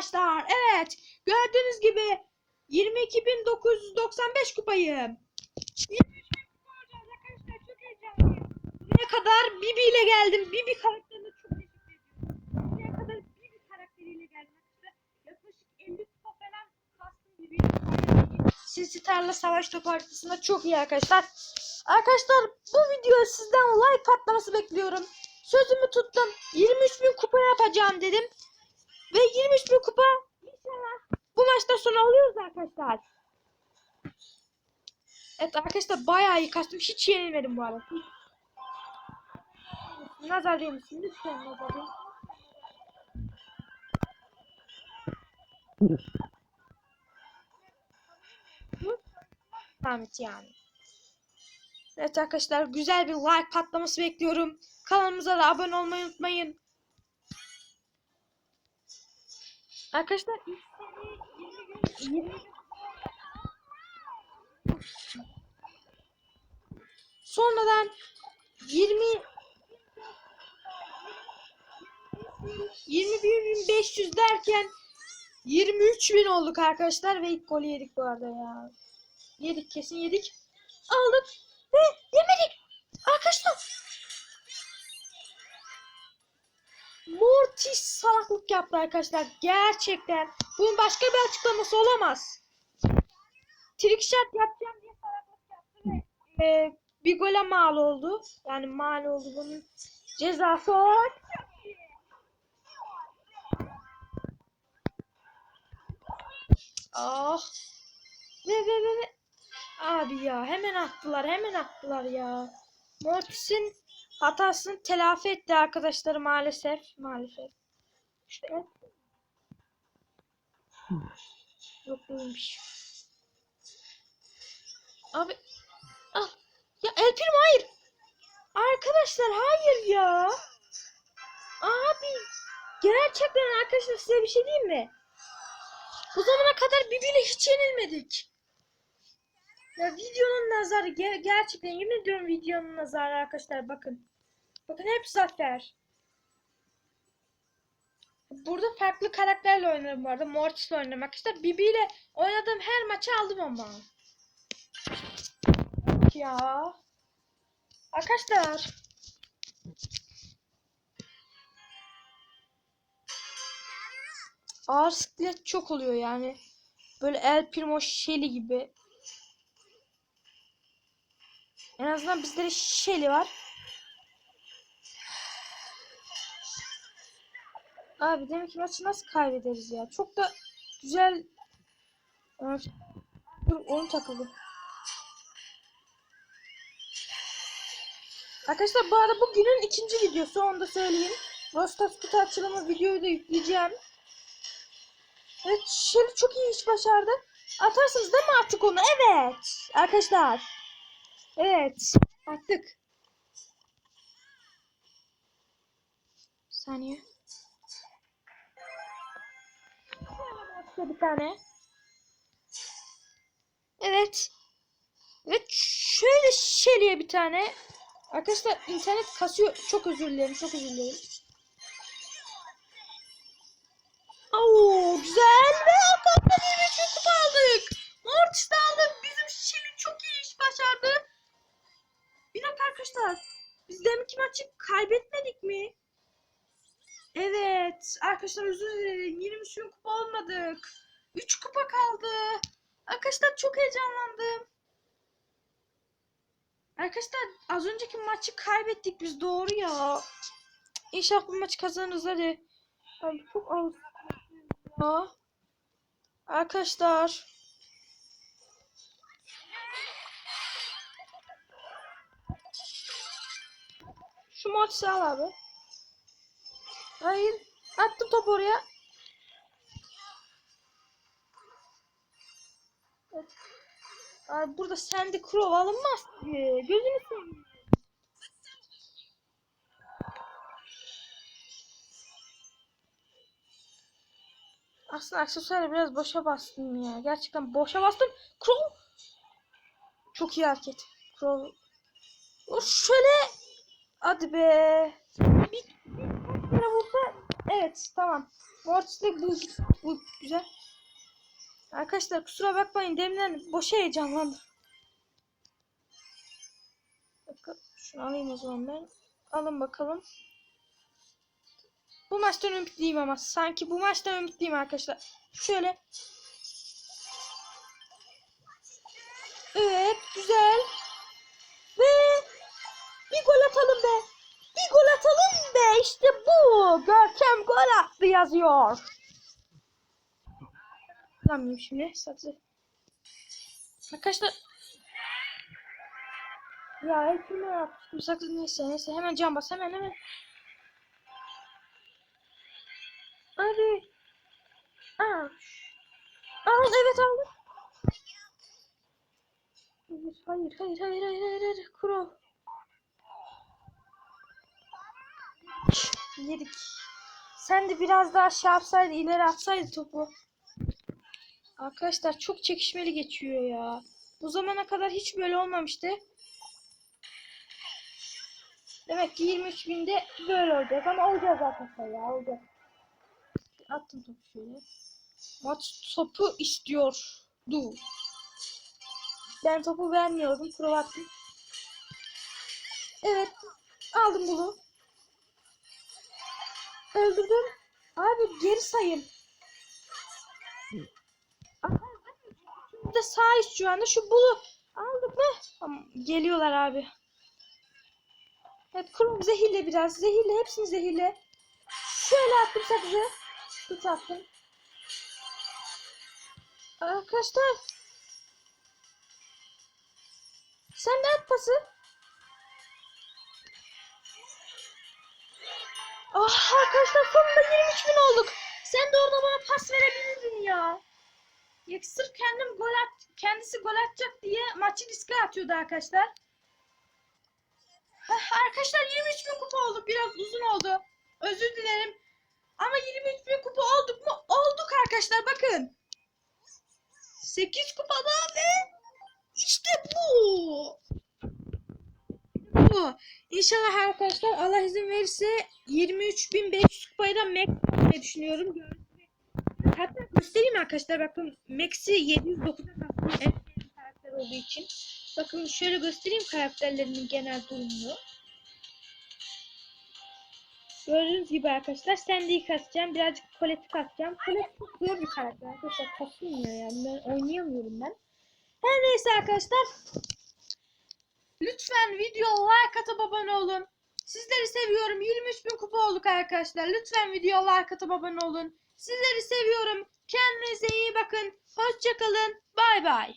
arkadaşlar. Evet. Gördüğünüz gibi 22.995 kupayım. 23.000 kupa olacağız arkadaşlar. Çok heyecanlıyım. Buraya kadar Bibi ile geldim. Bibi karakterine çok teşekkür ediyorum. Buraya kadar Bibi karakteriyle geldim. Yaklaşık 50 kupa falan kastım Savaş Topu haritasında çok iyi arkadaşlar. Arkadaşlar bu videoya sizden like patlaması bekliyorum. Sözümü tuttum. 23.000 kupa yapacağım dedim. Ve 23.000 kupa inşallah bu maçtan sonra alıyoruz arkadaşlar. Evet arkadaşlar bayağı iyi kastım. Hiç yenilmedim bu arada. Nazar değil misin? Lütfen nazar değil. Ahmet yani. Evet arkadaşlar güzel bir like patlaması bekliyorum. Kanalımıza da abone olmayı unutmayın. Arkadaşlar ilk seri 20 gün 20 gün sonradan 20 21.500 derken 23.000 olduk arkadaşlar ve ilk golü yedik bu arada ya. Yedik kesin yedik. Aldık ve yemedik. Mortis salaklık yaptı arkadaşlar. Gerçekten. Bunun başka bir açıklaması olamaz. Trick shot yapacağım diye salaklık yaptı ve e, bir gole mal oldu. Yani mal oldu bunun cezası. Ah. Ve ve ve ve. Abi ya hemen attılar hemen attılar ya. Mortis'in hatasını telafi etti arkadaşları maalesef. Maalesef. İşte. Yok değilmiş. Abi. Ah. Ya El Primo hayır. Arkadaşlar hayır ya. Abi. Gerçekten arkadaşlar size bir şey diyeyim mi? Bu zamana kadar birbiriyle hiç yenilmedik. Ya videonun nazarı ge- gerçekten yemin ediyorum videonun nazarı arkadaşlar bakın. Bakın hep zafer. Burada farklı karakterle oynarım bu arada. Mortis'le oynarım arkadaşlar. Bibi ile oynadığım her maçı aldım ama. Ya. Arkadaşlar. Ağır siklet çok oluyor yani. Böyle El Primo Shelly gibi. En azından bizde de Shelly var. Abi demek ki maçı nasıl kaybederiz ya? Çok da güzel. Dur oyun takıldı. Arkadaşlar bu arada bu günün ikinci videosu onu da söyleyeyim. Rostas kutu açılımı videoyu da yükleyeceğim. Evet Shelly çok iyi iş başardı. Atarsınız değil mi artık onu? Evet. Arkadaşlar. Evet. Attık. Bir saniye. Şöyle bir tane. Evet. Evet şöyle Shelly'e bir tane. Arkadaşlar internet kasıyor. Çok özür dilerim. Çok özür dilerim. Arkadaşlar özür dilerim. 20 sürü kupa olmadık. 3 kupa kaldı. Arkadaşlar çok heyecanlandım. Arkadaşlar az önceki maçı kaybettik biz doğru ya. İnşallah bu maçı kazanırız hadi. Ay çok ağır. Arkadaşlar. Şu maçı al abi. Hayır. Attım topu oraya. Evet. Abi burada Sandy Crow alınmaz ki. Gözünü seveyim. Aslında aksesuarı biraz boşa bastım ya. Gerçekten boşa bastım. Crow. Çok iyi hareket. Crow. Şöyle. Hadi be. Bir, bir Evet tamam. Mortis de bu, bu güzel. Arkadaşlar kusura bakmayın deminden boşa heyecanlandım. Dakika, Şunu alayım o zaman ben. Alın bakalım. Bu maçtan ümitliyim ama sanki bu maçtan ümitliyim arkadaşlar. Şöyle. Evet güzel. Ve bir gol atalım be. Gol atalım be. İşte bu. Görkem gol attı yazıyor. Tamam şimdi saksı. Arkadaşlar. Ya hepimi yaptım saksı neyse neyse hemen can bas hemen hemen. Hadi. Aa. Al evet aldım. Hayır hayır hayır hayır hayır hayır kuro. Yedik. Sen de biraz daha şey yapsaydı ileri atsaydı topu. Arkadaşlar çok çekişmeli geçiyor ya. Bu zamana kadar hiç böyle olmamıştı. Demek ki 23 binde böyle olacak ama olacağız arkadaşlar ya olacak. Attım topu şöyle. Maç topu istiyordu. Ben topu vermiyordum. Prova attım. Evet. Aldım bunu. Öldürdüm. Abi geri sayın. Burada sağ üst şu anda. Şu bulu aldık mı? Geliyorlar abi. Evet kurum zehirle biraz. Zehirle. Hepsini zehirle. Şöyle attım sakızı. Tut attım. Arkadaşlar. Sen de at pası. Ah arkadaşlar sonunda 23 bin olduk. Sen de orada bana pas verebilirdin ya. Ya sırf kendim gol at, kendisi gol atacak diye maçı riske atıyordu arkadaşlar. Heh, arkadaşlar 23 bin kupa olduk. Biraz uzun oldu. Özür dilerim. Ama 23 bin kupa olduk mu? Olduk arkadaşlar bakın. 8 kupada ve işte bu. Bu. İnşallah arkadaşlar Allah izin verirse 23.500 kupayla Max almayı düşünüyorum. Hatta göstereyim arkadaşlar bakın Max'i 709'a bastım en karakter olduğu için. Bakın şöyle göstereyim karakterlerinin genel durumunu. Gördüğünüz gibi arkadaşlar Sandy'yi kasacağım. Birazcık Colette'i kasacağım. Colette çok zor bir karakter arkadaşlar. Kasılmıyor yani. Ben oynayamıyorum ben. Her neyse arkadaşlar. Lütfen video like atıp abone olun. Sizleri seviyorum. 23 bin kupa olduk arkadaşlar. Lütfen video like atıp abone olun. Sizleri seviyorum. Kendinize iyi bakın. Hoşçakalın. Bay bay.